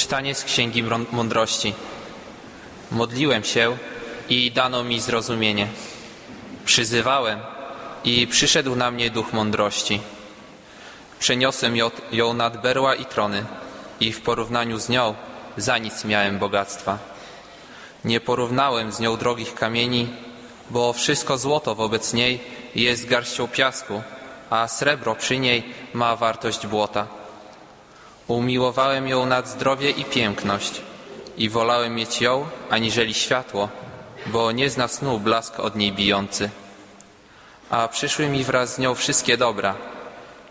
Czytanie z Księgi Mądrości. Modliłem się i dano mi zrozumienie. Przyzywałem i przyszedł na mnie duch mądrości. Przeniosłem ją nad berła i trony i w porównaniu z nią za nic miałem bogactwa. Nie porównałem z nią drogich kamieni, bo wszystko złoto wobec niej jest garścią piasku, a srebro przy niej ma wartość błota. Umiłowałem ją nad zdrowie i piękność i wolałem mieć ją aniżeli światło, bo nie zna snu blask od niej bijący. A przyszły mi wraz z nią wszystkie dobra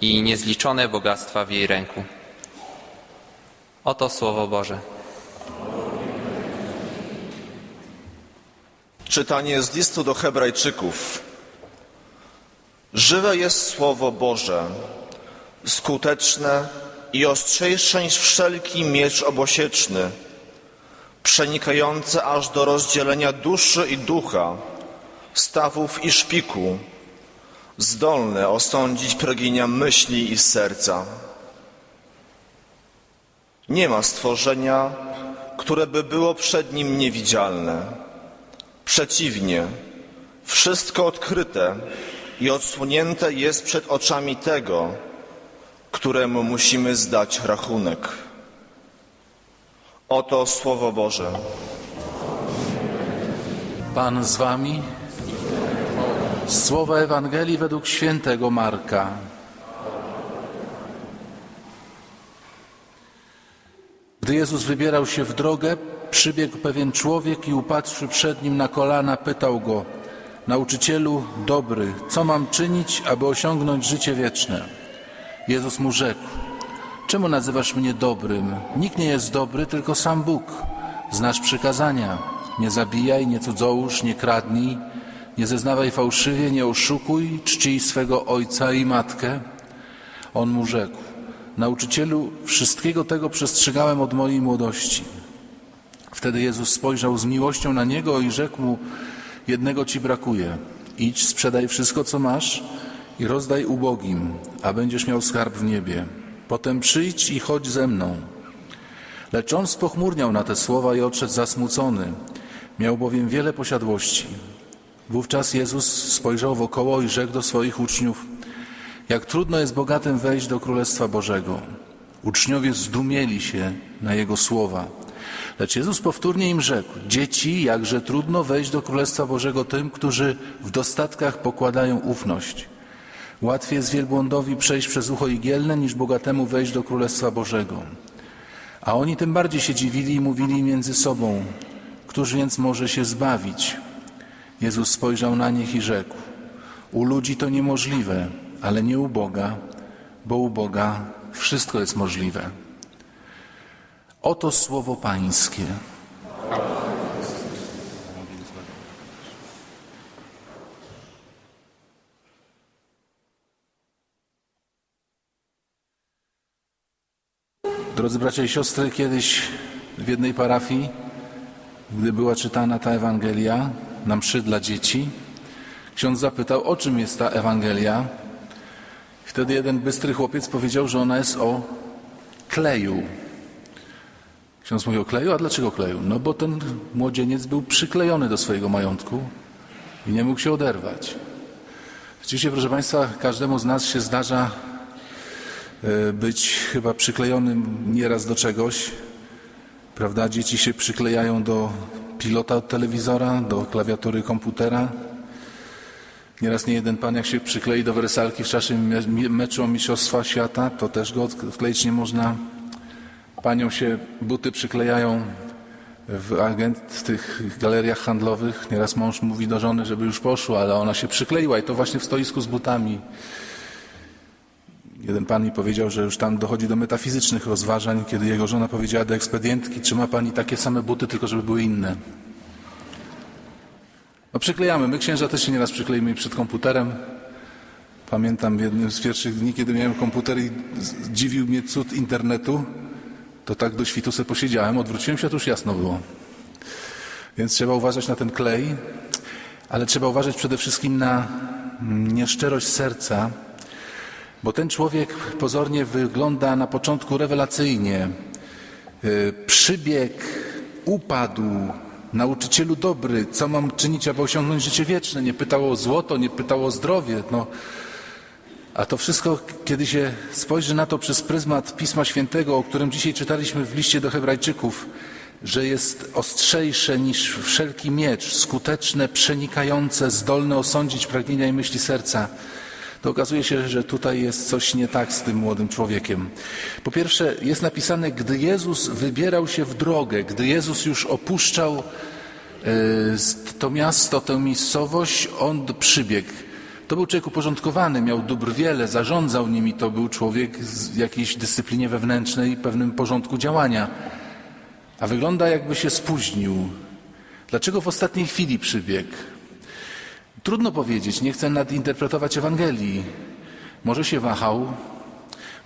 i niezliczone bogactwa w jej ręku. Oto Słowo Boże. Czytanie z listu do Hebrajczyków. Żywe jest Słowo Boże, skuteczne i ostrzejsze niż wszelki miecz obosieczny, przenikające aż do rozdzielenia duszy i ducha, stawów i szpiku, zdolne osądzić pragnienia myśli i serca. Nie ma stworzenia, które by było przed nim niewidzialne. Przeciwnie, wszystko odkryte i odsłonięte jest przed oczami tego, któremu musimy zdać rachunek. Oto Słowo Boże. Pan z wami. Słowa Ewangelii według świętego Marka. Gdy Jezus wybierał się w drogę, przybiegł pewien człowiek i upatrzywszy przed nim na kolana, pytał go: Nauczycielu dobry, co mam czynić, aby osiągnąć życie wieczne? Jezus mu rzekł: Czemu nazywasz mnie dobrym? Nikt nie jest dobry, tylko sam Bóg. Znasz przykazania: nie zabijaj, nie cudzołóż, nie kradnij, nie zeznawaj fałszywie, nie oszukuj, czcij swego ojca i matkę. On mu rzekł: Nauczycielu, wszystkiego tego przestrzegałem od mojej młodości. Wtedy Jezus spojrzał z miłością na niego i rzekł mu: Jednego ci brakuje. Idź, sprzedaj wszystko, co masz i rozdaj ubogim, a będziesz miał skarb w niebie. Potem przyjdź i chodź ze mną. Lecz on spochmurniał na te słowa i odszedł zasmucony. Miał bowiem wiele posiadłości. Wówczas Jezus spojrzał wokoło i rzekł do swoich uczniów: Jak trudno jest bogatym wejść do Królestwa Bożego. Uczniowie zdumieli się na jego słowa. Lecz Jezus powtórnie im rzekł: Dzieci, jakże trudno wejść do Królestwa Bożego tym, którzy w dostatkach pokładają ufność. Łatwiej jest wielbłądowi przejść przez ucho igielne, niż bogatemu wejść do Królestwa Bożego. A oni tym bardziej się dziwili i mówili między sobą: Któż więc może się zbawić? Jezus spojrzał na nich i rzekł: U ludzi to niemożliwe, ale nie u Boga, bo u Boga wszystko jest możliwe. Oto słowo Pańskie. Drodzy bracia i siostry, kiedyś w jednej parafii, gdy była czytana ta Ewangelia na mszy dla dzieci, ksiądz zapytał, o czym jest ta Ewangelia. Wtedy jeden bystry chłopiec powiedział, że ona jest o kleju. Ksiądz mówi o kleju, a dlaczego kleju? No bo ten młodzieniec był przyklejony do swojego majątku i nie mógł się oderwać. Rzeczywiście, proszę Państwa, każdemu z nas się zdarza być chyba przyklejonym nieraz do czegoś. Prawda? Dzieci się przyklejają do pilota od telewizora, do klawiatury komputera. Nieraz nie jeden pan, jak się przyklei do wersalki w czasie me- meczu o Mistrzostwa Świata, to też go odkleić nie można. Panią się buty przyklejają w agent w tych galeriach handlowych. Nieraz mąż mówi do żony, żeby już poszła, ale ona się przykleiła i to właśnie w stoisku z butami. Jeden pan mi powiedział, że już tam dochodzi do metafizycznych rozważań, kiedy jego żona powiedziała do ekspedientki, czy ma pani takie same buty, tylko żeby były inne. No przyklejamy. My księża też się nieraz przyklejmy przed komputerem. Pamiętam jednym z pierwszych dni, kiedy miałem komputer i dziwił mnie cud internetu, to tak do świtu se posiedziałem, odwróciłem się, to już jasno było. Więc trzeba uważać na ten klej, ale trzeba uważać przede wszystkim na mm, nieszczerość serca, bo ten człowiek pozornie wygląda na początku rewelacyjnie. y, przybieg, upadł, nauczycielu dobry, co mam czynić, aby osiągnąć życie wieczne. Nie pytał o złoto, nie pytał o zdrowie. No. A to wszystko, kiedy się spojrzy na to przez pryzmat Pisma Świętego, o którym dzisiaj czytaliśmy w liście do Hebrajczyków, że jest ostrzejsze niż wszelki miecz, skuteczne, przenikające, zdolne osądzić pragnienia i myśli serca, to okazuje się, że tutaj jest coś nie tak z tym młodym człowiekiem. Po pierwsze, jest napisane, gdy Jezus wybierał się w drogę, gdy Jezus już opuszczał e, to miasto, tę miejscowość, on przybiegł. To był człowiek uporządkowany, miał dóbr wiele, zarządzał nimi, to był człowiek z jakiejś dyscyplinie wewnętrznej pewnym porządku działania. A wygląda jakby się spóźnił. Dlaczego w ostatniej chwili przybiegł? Trudno powiedzieć, nie chcę nadinterpretować Ewangelii. Może się wahał,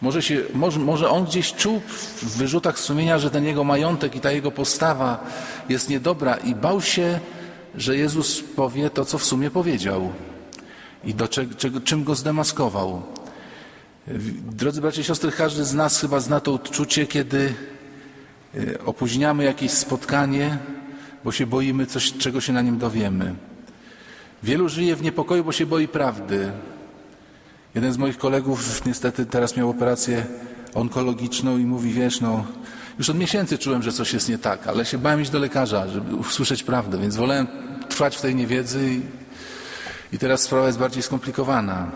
może, się, może, może on gdzieś czuł w wyrzutach sumienia, że ten jego majątek i ta jego postawa jest niedobra i bał się, że Jezus powie to, co w sumie powiedział i do czego, czego, czym go zdemaskował. Drodzy bracia i siostry, każdy z nas chyba zna to odczucie, kiedy y, opóźniamy jakieś spotkanie, bo się boimy coś, czego się na nim dowiemy. Wielu żyje w niepokoju, bo się boi prawdy. Jeden z moich kolegów niestety teraz miał operację onkologiczną i mówi, wiesz, no, już od miesięcy czułem, że coś jest nie tak, ale się bałem iść do lekarza, żeby usłyszeć prawdę, więc wolałem trwać w tej niewiedzy i, i teraz sprawa jest bardziej skomplikowana.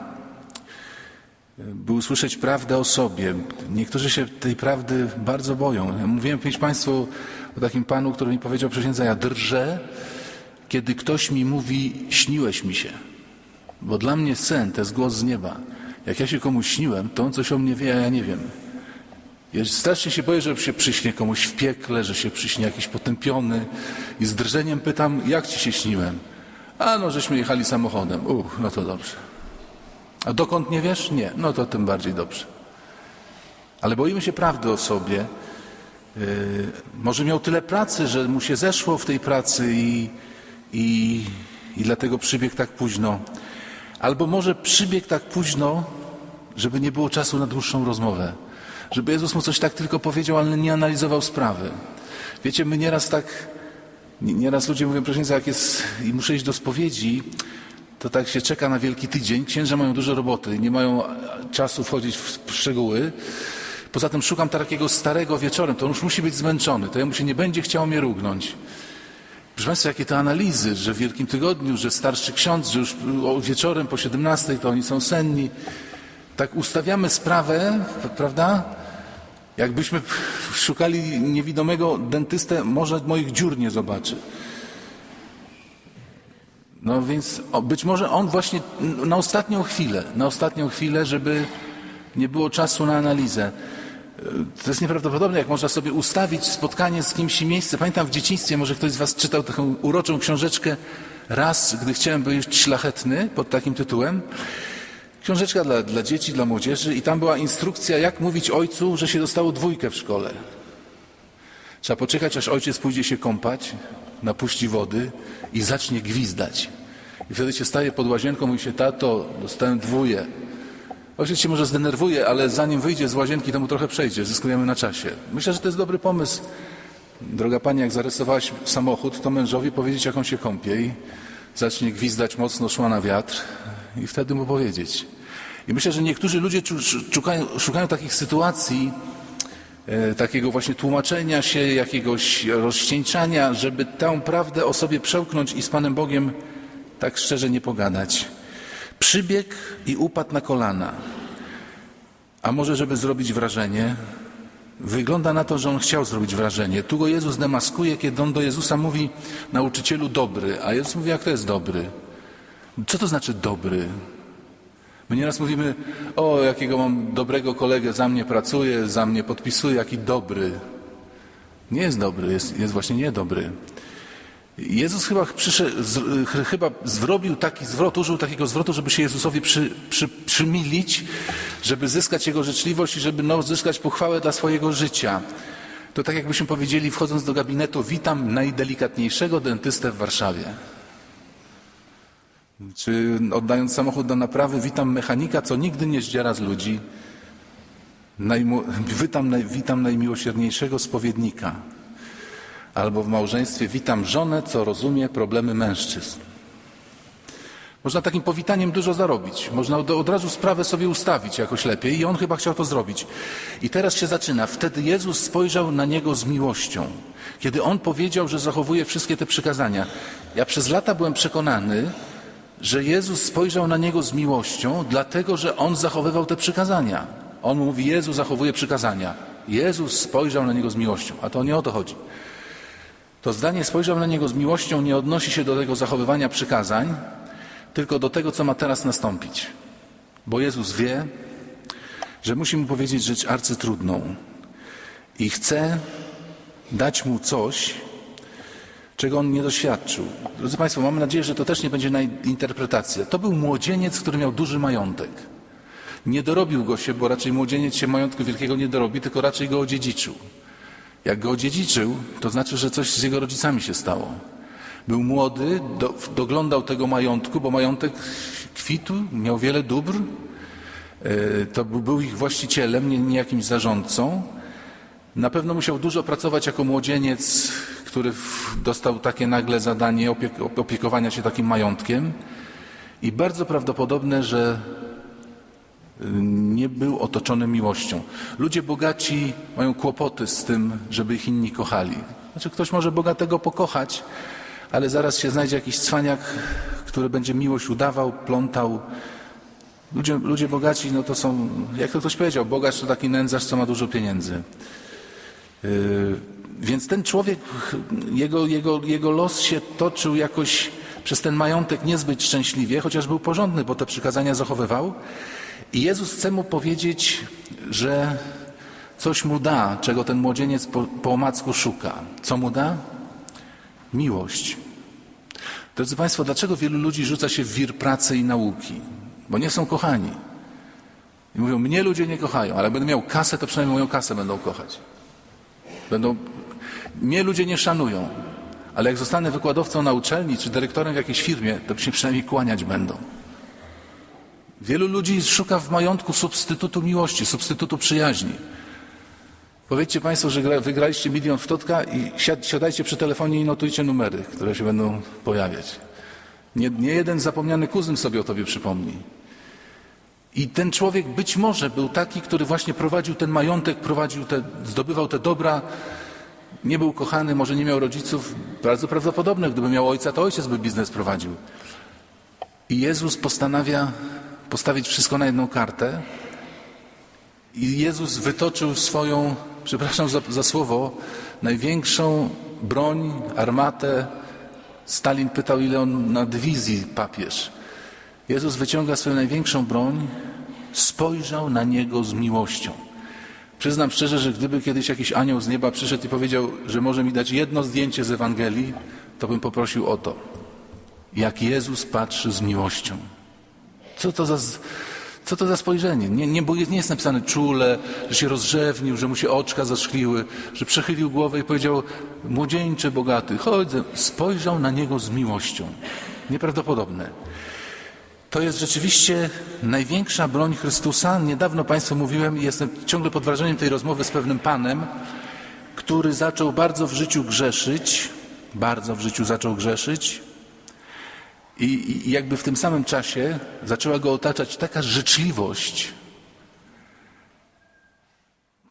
By usłyszeć prawdę o sobie. Niektórzy się tej prawdy bardzo boją. Ja mówiłem kiedyś Państwu o takim panu, który mi powiedział przysiędza, ja drżę, kiedy ktoś mi mówi, śniłeś mi się. Bo dla mnie sen to jest głos z nieba. Jak ja się komuś śniłem, to on coś o mnie wie, a ja nie wiem. Strasznie się boję, że się przyśnie komuś w piekle, że się przyśnie jakiś potępiony i z drżeniem pytam, jak ci się śniłem? A no, żeśmy jechali samochodem. Uch, no to dobrze. A dokąd nie wiesz? Nie. No to tym bardziej dobrze. Ale boimy się prawdy o sobie. Yy, może miał tyle pracy, że mu się zeszło w tej pracy i, i, i dlatego przybiegł tak późno. Albo może przybiegł tak późno, żeby nie było czasu na dłuższą rozmowę. Żeby Jezus mu coś tak tylko powiedział, ale nie analizował sprawy. Wiecie, my nieraz tak, nieraz ludzie mówią, proszę, jak jest i muszę iść do spowiedzi, to tak się czeka na Wielki Tydzień. Księża mają dużo roboty, nie mają czasu wchodzić w szczegóły. Poza tym szukam takiego starego wieczorem, to on już musi być zmęczony, to jemu się nie będzie chciało mnie rógnąć. Proszę Państwa, jakie to analizy, że w Wielkim Tygodniu, że starszy ksiądz, że już wieczorem po 17 to oni są senni. Tak ustawiamy sprawę, prawda? Jakbyśmy szukali niewidomego dentystę, może moich dziur nie zobaczy. No więc być może on właśnie na ostatnią chwilę, na ostatnią chwilę, żeby nie było czasu na analizę. To jest nieprawdopodobne, jak można sobie ustawić spotkanie z kimś i miejsce. Pamiętam w dzieciństwie, może ktoś z Was czytał taką uroczą książeczkę raz, gdy chciałem być szlachetny, pod takim tytułem. Książeczka dla, dla dzieci, dla młodzieży i tam była instrukcja, jak mówić ojcu, że się dostało dwójkę w szkole. Trzeba poczekać, aż ojciec pójdzie się kąpać, napuści wody i zacznie gwizdać. I wtedy się staje pod łazienką, mówi się, tato, dostałem dwóje. Ojciec się może zdenerwuje, ale zanim wyjdzie z łazienki, to mu trochę przejdzie, zyskujemy na czasie. Myślę, że to jest dobry pomysł. Droga pani, jak zarysowałaś samochód, to mężowi powiedzieć, jak on się kąpie i zacznie gwizdać mocno, szła na wiatr i wtedy mu powiedzieć. I myślę, że niektórzy ludzie szukają, szukają takich sytuacji, e, takiego właśnie tłumaczenia się, jakiegoś rozścieńczania, żeby tę prawdę o sobie przełknąć i z Panem Bogiem tak szczerze nie pogadać. Przybiegł i upadł na kolana. A może, żeby zrobić wrażenie? Wygląda na to, że on chciał zrobić wrażenie. Tu go Jezus demaskuje, kiedy on do Jezusa mówi, nauczycielu dobry. A Jezus mówi, jak to jest dobry? Co to znaczy dobry? My nieraz mówimy, o, jakiego mam dobrego kolegę, za mnie pracuje, za mnie podpisuje, jaki dobry. Nie jest dobry, jest, jest właśnie niedobry. Jezus chyba, przyszedł, chyba zrobił taki zwrot, użył takiego zwrotu, żeby się Jezusowi przy, przy, przymilić, żeby zyskać Jego życzliwość i żeby no, zyskać pochwałę dla swojego życia. To tak jakbyśmy powiedzieli, wchodząc do gabinetu, witam najdelikatniejszego dentystę w Warszawie. Czy oddając samochód do naprawy, witam mechanika, co nigdy nie zdziera z ludzi. najmu, witam, witam najmiłosierniejszego spowiednika. Albo w małżeństwie witam żonę, co rozumie problemy mężczyzn. Można takim powitaniem dużo zarobić. Można od, razu sprawę sobie ustawić jakoś lepiej i on chyba chciał to zrobić. I teraz się zaczyna. Wtedy Jezus spojrzał na niego z miłością. Kiedy on powiedział, że zachowuje wszystkie te przykazania. Ja przez lata byłem przekonany, że Jezus spojrzał na niego z miłością, dlatego że on zachowywał te przykazania. On mówi, Jezus zachowuje przykazania. Jezus spojrzał na niego z miłością, a to nie o to chodzi. To zdanie spojrzał na niego z miłością nie odnosi się do tego zachowywania przykazań, tylko do tego, co ma teraz nastąpić. Bo Jezus wie, że musi mu powiedzieć rzecz arcytrudną i chce dać mu coś, czego on nie doświadczył. Drodzy Państwo, mam nadzieję, że to też nie będzie na interpretację. To był młodzieniec, który miał duży majątek. Nie dorobił go się, bo raczej młodzieniec się majątku wielkiego nie dorobi, tylko raczej go odziedziczył. Jak go odziedziczył, to znaczy, że coś z jego rodzicami się stało. Był młody, do, doglądał tego majątku, bo majątek kwitł, miał wiele dóbr. E, To był ich właścicielem, nie, nie jakimś zarządcą. Na pewno musiał dużo pracować jako młodzieniec, który dostał takie nagle zadanie opiek- opiekowania się takim majątkiem. I bardzo prawdopodobne, że nie był otoczony miłością. Ludzie bogaci mają kłopoty z tym, żeby ich inni kochali. Znaczy, ktoś może bogatego pokochać, ale zaraz się znajdzie jakiś cwaniak, który będzie miłość udawał, plątał. Ludzie, ludzie bogaci, no to są, jak to ktoś powiedział, bogacz to taki nędzarz, co ma dużo pieniędzy. Yy, Więc ten człowiek, jego, jego, jego los się toczył jakoś przez ten majątek niezbyt szczęśliwie, chociaż był porządny, bo te przykazania zachowywał. I Jezus chce mu powiedzieć, że coś mu da, czego ten młodzieniec po, po omacku szuka. Co mu da? Miłość. Drodzy Państwo, dlaczego wielu ludzi rzuca się w wir pracy i nauki? Bo nie są kochani. I mówią, mnie ludzie nie kochają, ale będę miał kasę, to przynajmniej moją kasę będą kochać. Będą... Mnie ludzie nie szanują, ale jak zostanę wykładowcą na uczelni czy dyrektorem w jakiejś firmie, to się przynajmniej kłaniać będą. Wielu ludzi szuka w majątku substytutu miłości, substytutu przyjaźni. Powiedzcie Państwo, że gra- wygraliście milion w Totka i siad, siadajcie przy telefonie i notujcie numery, które się będą pojawiać. Nie, nie jeden zapomniany kuzyn sobie o Tobie przypomni. I ten człowiek być może był taki, który właśnie prowadził ten majątek, prowadził te, zdobywał te dobra, nie był kochany, może nie miał rodziców. Bardzo prawdopodobne, gdyby miał ojca, to ojciec by biznes prowadził. I Jezus postanawia postawić wszystko na jedną kartę. I Jezus wytoczył swoją, przepraszam za, za słowo, największą broń, armatę. Stalin pytał, ile on na dywizji papież. Jezus wyciąga swoją największą broń, spojrzał na niego z miłością. Przyznam szczerze, że gdyby kiedyś jakiś anioł z nieba przyszedł i powiedział, że może mi dać jedno zdjęcie z Ewangelii, to bym poprosił o to. Jak Jezus patrzy z miłością. Co to za, co to za spojrzenie? Nie, nie, nie jest napisane czule, że się rozrzewnił, że mu się oczka zaszkliły, że przechylił głowę i powiedział, młodzieńcze, bogaty, chodź. ze-" Spojrzał na niego z miłością. Nieprawdopodobne. To jest rzeczywiście największa broń Chrystusa. Niedawno Państwu mówiłem i jestem ciągle pod wrażeniem tej rozmowy z pewnym panem, który zaczął bardzo w życiu grzeszyć, bardzo w życiu zaczął grzeszyć i, i- jakby w tym samym czasie zaczęła go otaczać taka życzliwość.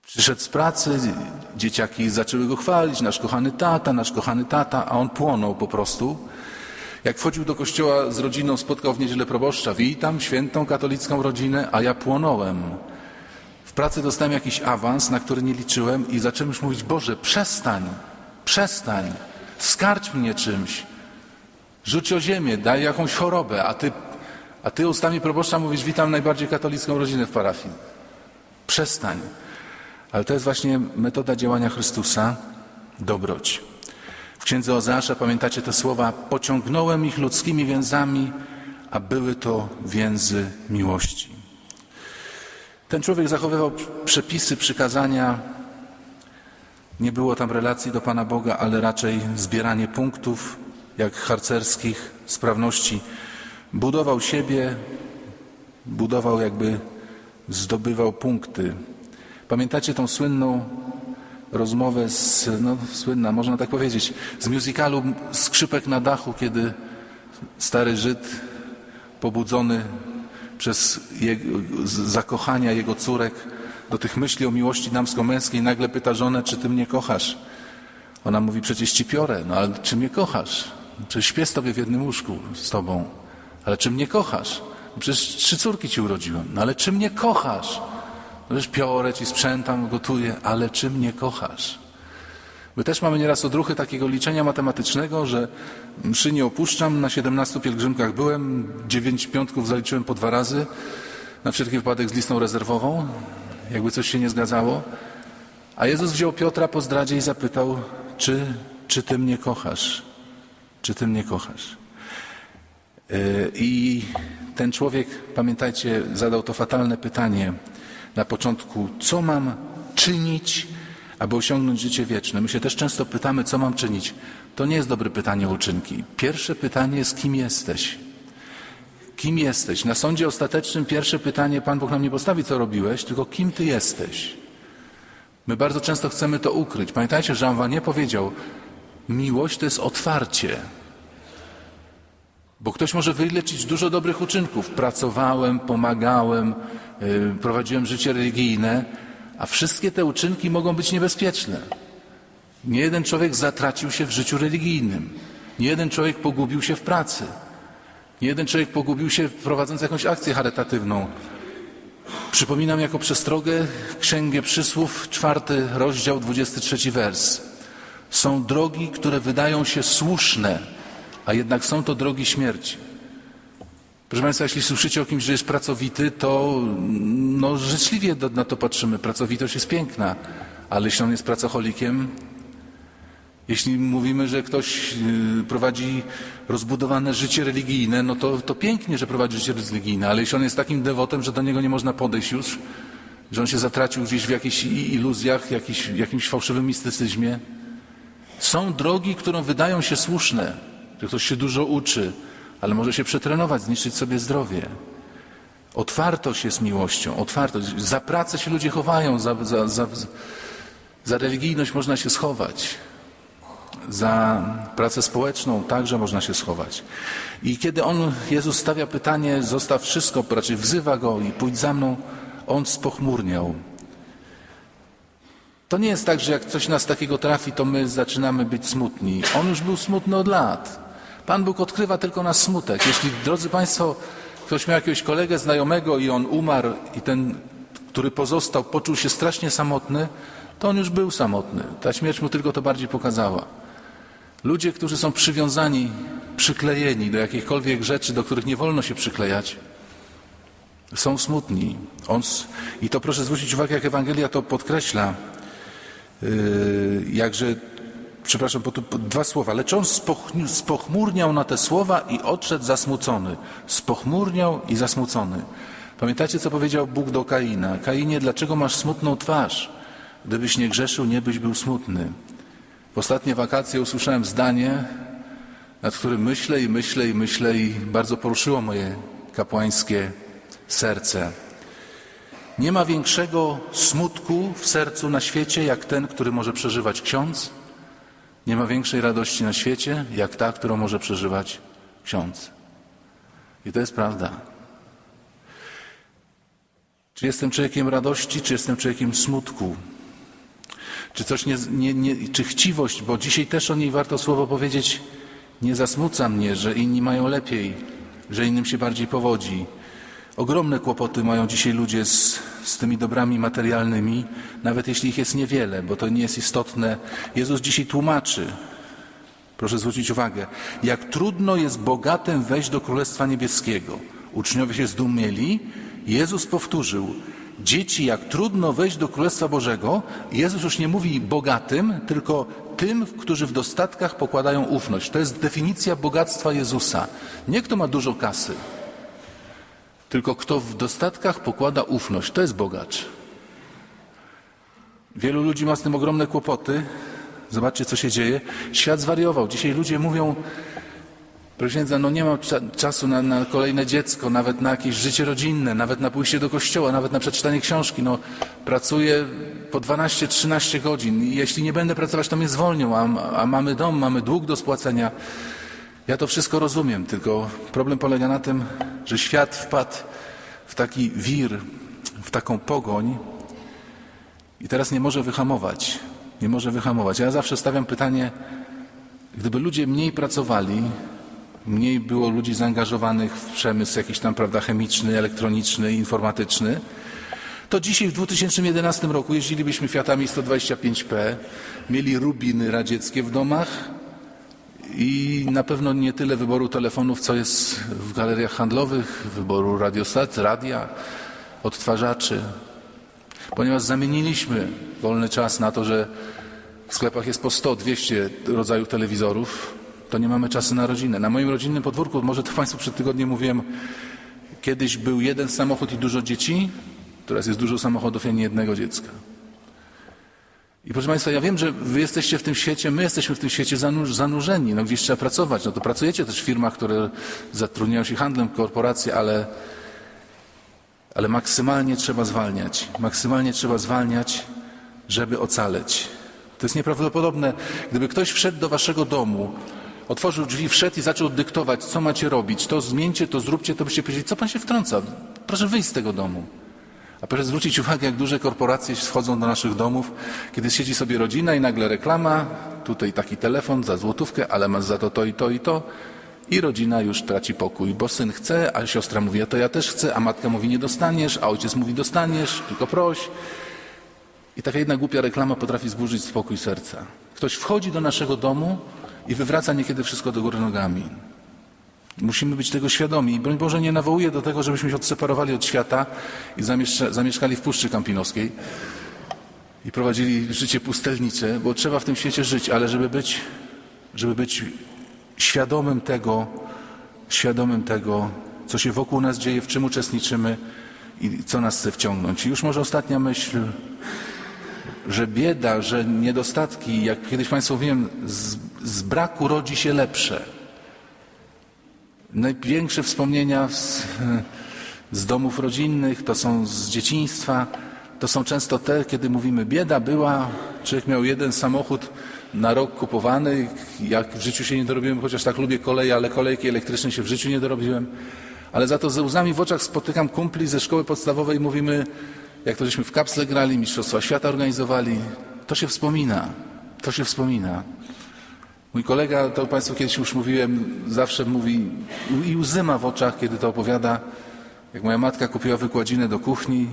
Przyszedł z pracy, dzieciaki zaczęły go chwalić, nasz kochany tata, nasz kochany tata, a on płonął po prostu. Jak wchodził do kościoła z rodziną, spotkał w niedzielę proboszcza. Witam świętą katolicką rodzinę, a ja płonąłem. W pracy dostałem jakiś awans, na który nie liczyłem i zacząłem już mówić, Boże, przestań, przestań, skarć mnie czymś, rzuć o ziemię, daj jakąś chorobę, a ty, a ty ustami proboszcza mówisz, witam najbardziej katolicką rodzinę w parafii. Przestań. Ale to jest właśnie metoda działania Chrystusa, dobroć. W księdze Ozeasza pamiętacie te słowa: Pociągnąłem ich ludzkimi więzami, a były to więzy miłości. Ten człowiek zachowywał przepisy, przykazania. Nie było tam relacji do Pana Boga, ale raczej zbieranie punktów, jak harcerskich sprawności. Budował siebie, budował jakby, zdobywał punkty. Pamiętacie tą słynną rozmowę z, no słynna, można tak powiedzieć, z musicalu Skrzypek na dachu, kiedy stary Żyd pobudzony przez jego, zakochania jego córek do tych myśli o miłości damsko-męskiej nagle pyta żonę, czy ty mnie kochasz? Ona mówi, przecież ci piorę, no ale czy mnie kochasz? Przecież śpię z tobie w jednym łóżku z tobą, ale czy mnie kochasz? Przecież trzy córki ci urodziłem, no ale czy mnie kochasz? No piorę ci, sprzątam, gotuję, ale czy mnie kochasz? My też mamy nieraz odruchy takiego liczenia matematycznego, że mszy nie opuszczam, na 17 pielgrzymkach byłem, 9 piątków zaliczyłem po dwa razy, na wszelki wypadek z listą rezerwową, jakby coś się nie zgadzało. A Jezus wziął Piotra po zdradzie i zapytał, czy, czy ty mnie kochasz? Czy ty mnie kochasz? Yy, I ten człowiek, pamiętajcie, zadał to fatalne pytanie na początku, co mam czynić, aby osiągnąć życie wieczne? My się też często pytamy, co mam czynić. To nie jest dobre pytanie o uczynki. Pierwsze pytanie jest, kim jesteś? Kim jesteś? Na sądzie ostatecznym pierwsze pytanie Pan Bóg nam nie postawi, co robiłeś, tylko kim Ty jesteś. My bardzo często chcemy to ukryć. Pamiętajcie, że Jean nie powiedział, miłość to jest otwarcie. Bo ktoś może wyleczyć dużo dobrych uczynków. Pracowałem, pomagałem, yy, prowadziłem życie religijne, a wszystkie te uczynki mogą być niebezpieczne. Nie jeden człowiek zatracił się w życiu religijnym. Nie jeden człowiek pogubił się w pracy. Nie jeden człowiek pogubił się prowadząc jakąś akcję charytatywną. Przypominam jako przestrogę Księgę Przysłów, czwarty rozdział, 23 wers. Są drogi, które wydają się słuszne, a jednak są to drogi śmierci. Proszę Państwa, jeśli słyszycie o kimś, że jest pracowity, to no, życzliwie na to patrzymy. Pracowitość jest piękna, ale jeśli on jest pracocholikiem, jeśli mówimy, że ktoś y, prowadzi rozbudowane życie religijne, no to, to pięknie, że prowadzi życie religijne, ale jeśli on jest takim dewotem, że do niego nie można podejść już, że on się zatracił gdzieś w jakichś iluzjach, jakiś, jakimś fałszywym mistycyzmie, są drogi, które wydają się słuszne, że ktoś się dużo uczy, ale może się przetrenować, zniszczyć sobie zdrowie. Otwartość jest miłością, otwartość. Za pracę się ludzie chowają, za, za, za, za religijność można się schować. Za pracę społeczną także można się schować. I kiedy on, Jezus stawia pytanie, zostaw wszystko, raczej wzywa go i pójdź za mną, on spochmurniał. To nie jest tak, że jak coś nas takiego trafi, to my zaczynamy być smutni. On już był smutny od lat. Pan Bóg odkrywa tylko nas smutek. Jeśli, drodzy Państwo, ktoś miał jakiegoś kolegę znajomego i on umarł i ten, który pozostał, poczuł się strasznie samotny, to on już był samotny. Ta śmierć mu tylko to bardziej pokazała. Ludzie, którzy są przywiązani, przyklejeni do jakichkolwiek rzeczy, do których nie wolno się przyklejać, są smutni. On, I to proszę zwrócić uwagę, jak Ewangelia to podkreśla. Yy, jakże, przepraszam, po, po, dwa słowa. Lecz on spochmurniał na te słowa i odszedł zasmucony. Spochmurniał i zasmucony. Pamiętacie, co powiedział Bóg do Kaina? Kainie, dlaczego masz smutną twarz? Gdybyś nie grzeszył, nie byś był smutny. W ostatnie wakacje usłyszałem zdanie, nad którym myślę i myślę i myślę i bardzo poruszyło moje kapłańskie serce. Nie ma większego smutku w sercu na świecie, jak ten, który może przeżywać ksiądz. Nie ma większej radości na świecie, jak ta, którą może przeżywać ksiądz. I to jest prawda. Czy jestem człowiekiem radości, czy jestem człowiekiem smutku? Czy coś nie, nie, nie, czy chciwość, bo dzisiaj też o niej warto słowo powiedzieć, nie zasmuca mnie, że inni mają lepiej, że innym się bardziej powodzi. Ogromne kłopoty mają dzisiaj ludzie z, z tymi dobrami materialnymi, nawet jeśli ich jest niewiele, bo to nie jest istotne. Jezus dzisiaj tłumaczy, proszę zwrócić uwagę, jak trudno jest bogatym wejść do Królestwa Niebieskiego. Uczniowie się zdumieli, Jezus powtórzył, dzieci, jak trudno wejść do Królestwa Bożego, Jezus już nie mówi bogatym, tylko tym, którzy w dostatkach pokładają ufność. To jest definicja bogactwa Jezusa. Nie kto ma dużo kasy, tylko kto w dostatkach pokłada ufność, to jest bogacz. Wielu ludzi ma z tym ogromne kłopoty. Zobaczcie, co się dzieje. Świat zwariował. Dzisiaj ludzie mówią, Proszę księdza, no nie mam cza- czasu na, na kolejne dziecko, nawet na jakieś życie rodzinne, nawet na pójście do kościoła, nawet na przeczytanie książki. No, pracuję po 12-13 godzin jeśli nie będę pracować, to mnie zwolnią, a, a mamy dom, mamy dług do spłacenia. Ja to wszystko rozumiem, tylko problem polega na tym, że świat wpadł w taki wir, w taką pogoń i teraz nie może wyhamować. Nie może wyhamować. Ja zawsze stawiam pytanie, gdyby ludzie mniej pracowali, mniej było ludzi zaangażowanych w przemysł jakiś tam, prawda, chemiczny, elektroniczny, informatyczny, to dzisiaj w 2011 roku jeździlibyśmy Fiatami 125P, mieli rubiny radzieckie w domach i na pewno nie tyle wyboru telefonów, co jest w galeriach handlowych, wyboru radiostacji, radia, odtwarzaczy. Ponieważ zamieniliśmy wolny czas na to, że w sklepach jest po 100-200 rodzajów telewizorów, to nie mamy czasu na rodzinę. Na moim rodzinnym podwórku, może to Państwu przed tygodniem mówiłem, kiedyś był jeden samochód i dużo dzieci, teraz jest dużo samochodów i ani jednego dziecka. I proszę Państwa, ja wiem, że Wy jesteście w tym świecie, my jesteśmy w tym świecie zanur- zanurzeni, no gdzieś trzeba pracować. No to pracujecie też w firmach, które zatrudniają się handlem, korporacje, ale, ale maksymalnie trzeba zwalniać. Maksymalnie trzeba zwalniać, żeby ocaleć. To jest nieprawdopodobne. Gdyby ktoś wszedł do Waszego domu, otworzył drzwi, wszedł i zaczął dyktować, co macie robić, to zmieńcie, to zróbcie, to byście powiedzieli, co Pan się wtrąca? Proszę wyjść z tego domu. A proszę zwrócić uwagę, jak duże korporacje wchodzą do naszych domów, kiedy siedzi sobie rodzina i nagle reklama, tutaj taki telefon za złotówkę, ale masz za to to i to i to. I rodzina już traci pokój, bo syn chce, a siostra mówi, a to ja też chcę, a matka mówi, nie dostaniesz, a ojciec mówi, dostaniesz, tylko proś. I taka jedna głupia reklama potrafi zburzyć spokój serca. Ktoś wchodzi do naszego domu i wywraca niekiedy wszystko do góry nogami. Musimy być tego świadomi. I broń Boże nie nawołuję do tego, żebyśmy się odseparowali od świata i zamieszkali w Puszczy Kampinoskiej i prowadzili życie pustelnicze, bo trzeba w tym świecie żyć, ale żeby być, żeby być świadomym tego, świadomym tego, co się wokół nas dzieje, w czym uczestniczymy i co nas chce wciągnąć. I już może ostatnia myśl, że bieda, że niedostatki, jak kiedyś Państwu mówiłem, z, z braku rodzi się lepsze. Największe wspomnienia z, z domów rodzinnych, to są z dzieciństwa, to są często te, kiedy mówimy, bieda była, człowiek miał jeden samochód na rok kupowany, jak w życiu się nie dorobiłem, chociaż tak lubię koleje, ale kolejki elektryczne się w życiu nie dorobiłem, ale za to ze łzami w oczach spotykam kumpli ze szkoły podstawowej i mówimy, jak to żeśmy w kapsle grali, Mistrzostwa Świata organizowali, to się wspomina, to się wspomina. Mój kolega, to Państwu kiedyś już mówiłem, zawsze mówi i łzy ma w oczach, kiedy to opowiada, jak moja matka kupiła wykładzinę do kuchni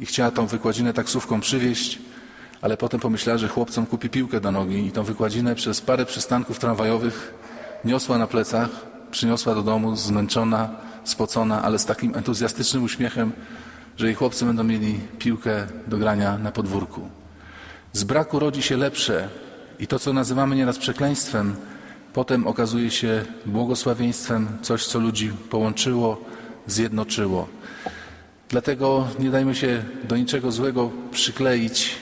i chciała tą wykładzinę taksówką przywieźć, ale potem pomyślała, że chłopcom kupi piłkę do nogi i tą wykładzinę przez parę przystanków tramwajowych niosła na plecach, przyniosła do domu zmęczona, spocona, ale z takim entuzjastycznym uśmiechem, że jej chłopcy będą mieli piłkę do grania na podwórku. Z braku rodzi się lepsze i to, co nazywamy nieraz przekleństwem, potem okazuje się błogosławieństwem, coś, co ludzi połączyło, zjednoczyło. Dlatego nie dajmy się do niczego złego przykleić,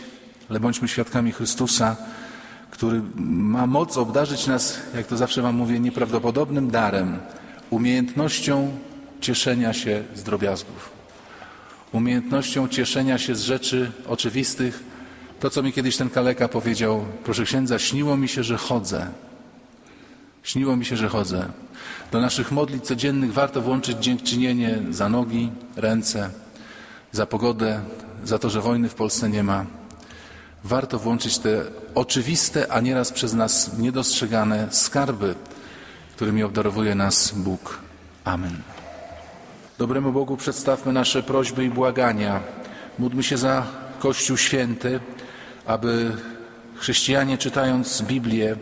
ale bądźmy świadkami Chrystusa, który ma moc obdarzyć nas, jak to zawsze Wam mówię, nieprawdopodobnym darem, umiejętnością cieszenia się z drobiazgów umiejętnością cieszenia się z rzeczy oczywistych. To, co mi kiedyś ten kaleka powiedział, proszę księdza, śniło mi się, że chodzę. Śniło mi się, że chodzę. Do naszych modlitw codziennych warto włączyć dziękczynienie za nogi, ręce, za pogodę, za to, że wojny w Polsce nie ma. Warto włączyć te oczywiste, a nieraz przez nas niedostrzegane skarby, którymi obdarowuje nas Bóg. Amen. Dobremu Bogu przedstawmy nasze prośby i błagania. Módlmy się za Kościół Święty, aby chrześcijanie czytając Biblię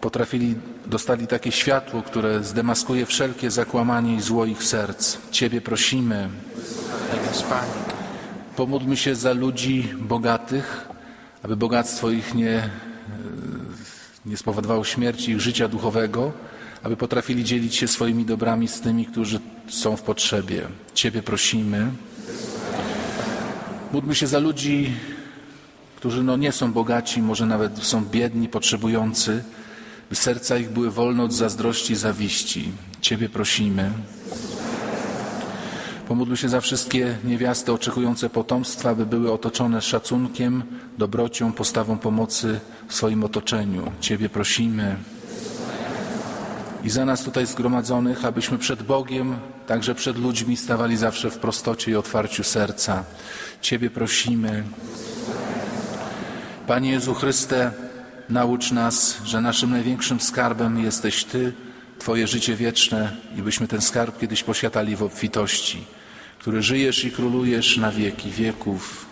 potrafili, dostali takie światło, które zdemaskuje wszelkie zakłamanie i zło ich serc. Ciebie prosimy. Pomódlmy się za ludzi bogatych, aby bogactwo ich nie, e, nie spowodowało śmierci ich życia duchowego, aby potrafili dzielić się swoimi dobrami z tymi, którzy są w potrzebie. Ciebie prosimy. Módlmy się za ludzi, którzy no nie są bogaci, może nawet są biedni, potrzebujący, by serca ich były wolne od zazdrości i zawiści. Ciebie prosimy. Pomódl się za wszystkie niewiasty oczekujące potomstwa, by były otoczone szacunkiem, dobrocią, postawą pomocy w swoim otoczeniu. Ciebie prosimy. I za nas tutaj zgromadzonych, abyśmy przed Bogiem, także przed ludźmi stawali zawsze w prostocie i otwarciu serca. Ciebie prosimy. Panie Jezu Chryste, naucz nas, że naszym największym skarbem jesteś Ty, Twoje życie wieczne i byśmy ten skarb kiedyś posiadali w obfitości, który żyjesz i królujesz na wieki wieków.